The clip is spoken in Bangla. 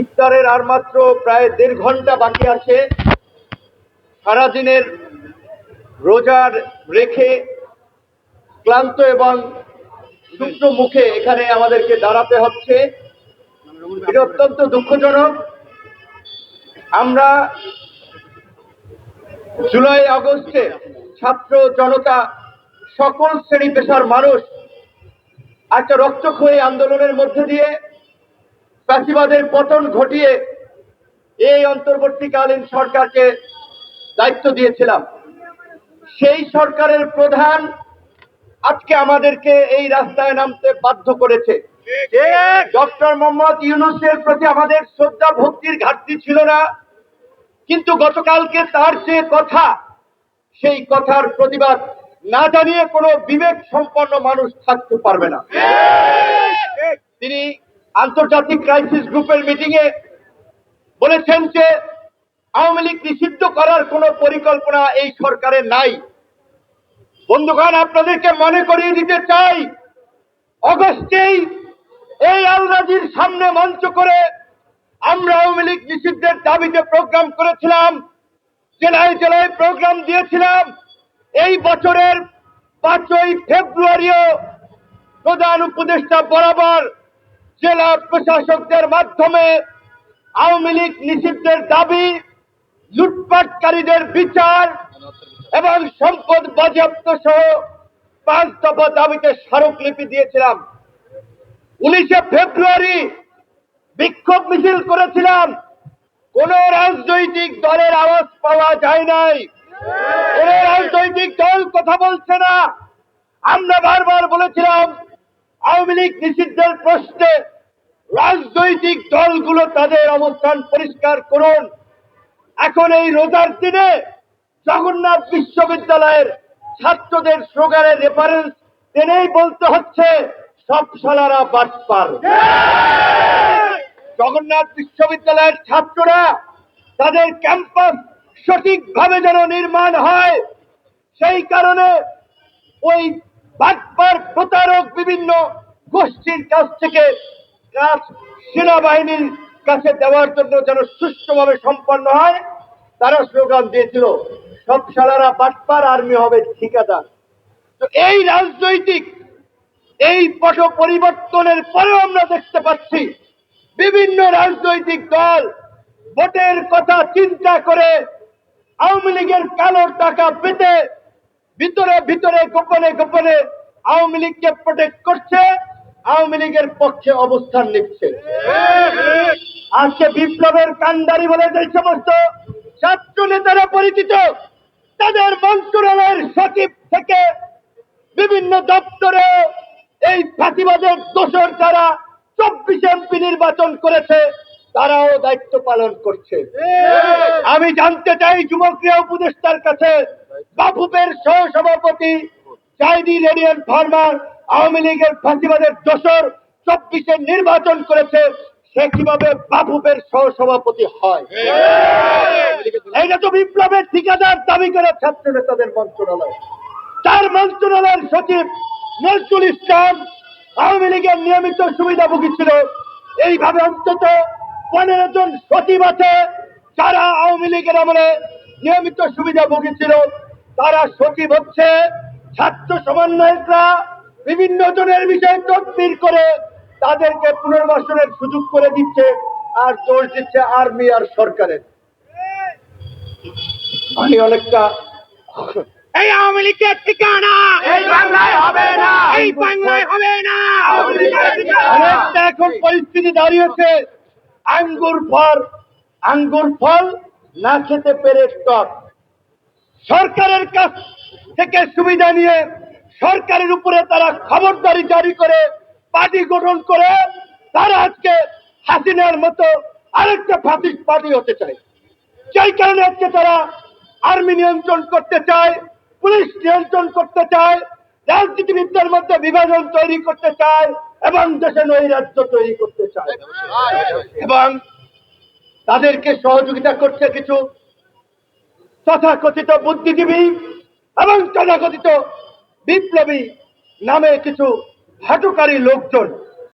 ইফতারের আর মাত্র প্রায় দেড় ঘণ্টা বাকি আছে। সারাদিনের রোজার রেখে ক্লান্ত এবং শুকনো মুখে এখানে আমাদেরকে দাঁড়াতে হচ্ছে। এটা অত্যন্ত দুঃখজনক। আমরা জুলাই, আগস্টে ছাত্র জনতা, সকল শ্রেণি পেশার মানুষ একটা রক্তক্ষয়ী আন্দোলনের মধ্যে দিয়ে ফ্যাসিবাদের পতন ঘটিয়ে এই অন্তর্বর্তীকালীন সরকারকে দায়িত্ব দিয়েছিলাম। সেই সরকারের প্রধান আজকে আমাদেরকে এই রাস্তায় নামতে বাধ্য করেছে। ডক্টর মোহাম্মদ ইউনুসের প্রতি আমাদের শ্রদ্ধা ভক্তির ঘাটতি ছিল না। কিন্তু গতকালকে তার যে কথা সেই কথার প্রতিবাদ না জানিয়ে কোনো বিবেক সম্পন্ন মানুষ থাকতে পারবে না। তিনি আন্তর্জাতিক ক্রাইসিস গ্রুপের মিটিং এ বলেছেন যে, আওয়ামী লীগ নিষিদ্ধ করার কোনো পরিকল্পনা এই সরকারের নাই। বন্ধুগণ, আপনাদেরকে মনে করিয়ে দিতে চাই, অগস্টেই এই আলরাজির সামনে মঞ্চ করে আমরা আওয়ামী লীগ নিষিদ্ধের দাবিতে প্রোগ্রাম করেছিলাম, জেলায় জেলায় প্রোগ্রাম দিয়েছিলাম। এই বছরের পাঁচই ফেব্রুয়ারিও প্রধান উপদেষ্টা বরাবর জেলা প্রশাসকদের মাধ্যমে আওয়ামী লীগ নিষিদ্ধের দাবি, লুটপাটকারীদের বিচার এবং সম্পদ বাজেয়াপ্ত সহ পাঁচ দফা দাবিতে স্মারকলিপি দিয়েছিলাম। উনিশে ফেব্রুয়ারি বিক্ষোভ মিছিল করেছিলাম। কোন রাজনৈতিক দলের আওয়াজ পাওয়া যায় নাই। কোন রাজনৈতিক দল কথা বলছে না। আমরা বারবার বলেছিলাম আওয়ামী লীগ নিষিদ্ধের প্রশ্নে রাজনৈতিক দলগুলো তাদের অবস্থান পরিষ্কার করুন। এখন এই রোজার দিনে জগন্নাথ বিশ্ববিদ্যালয়ের ছাত্রদের স্লোগানের রেফারেন্স টেনেই বলতে হচ্ছে, সব সালারা বাটপার জগন্নাথ বিশ্ববিদ্যালয়ের ছাত্ররা তাদের ক্যাম্পাস সঠিকভাবে যেন নির্মাণ হয়, সেই কারণে ওই বাটপার প্রতারক বিভিন্ন গোষ্ঠীর কাছ থেকে কাজ সেনাবাহিনীর কাছে দেওয়ার জন্য যেন সুষ্ঠুভাবে সম্পন্ন হয়, তারা স্লোগান দিয়েছিল, সব সালারা বাটপার আর্মি হবে, ঠিকাদার। তো এই রাজনৈতিক, এই পট পরিবর্তনের পরেও আমরা দেখতে পাচ্ছি, বিভিন্ন রাজনৈতিক দল ভোটের কথা চিন্তা করে আওয়ামী লীগের কালোর টাকা পেতে ভিতরে ভিতরে, গোপনে গোপনে আওয়ামী লীগকে প্রোটেক্ট করছে, আওয়ামী লীগের পক্ষে অবস্থান নিচ্ছে। আজকে বিপ্লবের কান্ডারি বলে যে সমস্ত ছাত্র নেতারা পরিচিত, তাদের মন্ত্রণালয়ের সচিব থেকে বিভিন্ন দপ্তরে এই ফাঁসিবাদের দোষর যারা চব্বিশ এমপি নির্বাচন করেছে, তারাও দায়িত্ব পালন করছে। আমি জানতে চাই যুবক্রিয়া উপদেষ্টার কাছে বাফুপের সহ সভাপতি চাইনি রেডিয়ান ফার্মার, আওয়ামী লীগের ফাঁসিবাদের দোষর চব্বিশে নির্বাচন করেছে, সে কীভাবে বাফুপের সহ সভাপতি হয়? এটা তো বিপ্লবের ঠিকাদার দাবি করে ছাত্র নেতাদের মন্ত্রণালয়। তার মন্ত্রণালয়ের সচিব নজরুল ইসলাম আওয়ামী লীগের নিয়মিত সুবিধাভোগী ছিল। এইভাবে অন্তত পনেরো জন সচিব আছে, যারা আওয়ামী লীগের আমলে নিয়মিত সুবিধাভোগী ছিল। তারা সচিব হচ্ছে ছাত্র সমন্বয়করা বিভিন্ন জনের বিষয়ে তদবির করে তাদেরকে পুনর্বাসনের সুযোগ করে দিচ্ছে আর দোষ দিচ্ছে আর্মি আর সরকারের। আমি অনেকটা এই আওয়ামী লীগের ঠিকানা! এই বাংলায় হবে না! এই বাংলায় হবে না। অনেকটা এখন পরিস্থিতি দাঁড়িয়েছে। আঙ্গুর ফল আঙ্গুর ফল না খেতে পেরে টক। সরকারের কাছ থেকে সুবিধা নিয়ে সরকারের উপরে তারা খবরদারি জারি করে পার্টি গঠন করে তারা আজকে হাসিনার মতো আরেকটা ফাঁসিস্ট পার্টি হতে চায়। সেই কারণে আজকে তারা আর্মি নিয়ন্ত্রণ করতে চায় পুলিশ নিয়ন্ত্রণ করতে চায় রাজনীতিবিদদের মধ্যে বিভাজন তৈরি করতে চায় এবং দেশে নৈরাজ্য তৈরি করতে চায়। এবং তাদেরকে সহযোগিতা করছে কিছু তথাকথিত বুদ্ধিজীবী এবং তথাকথিত বিপ্লবী নামে কিছু হাঁটুকারী লোকজন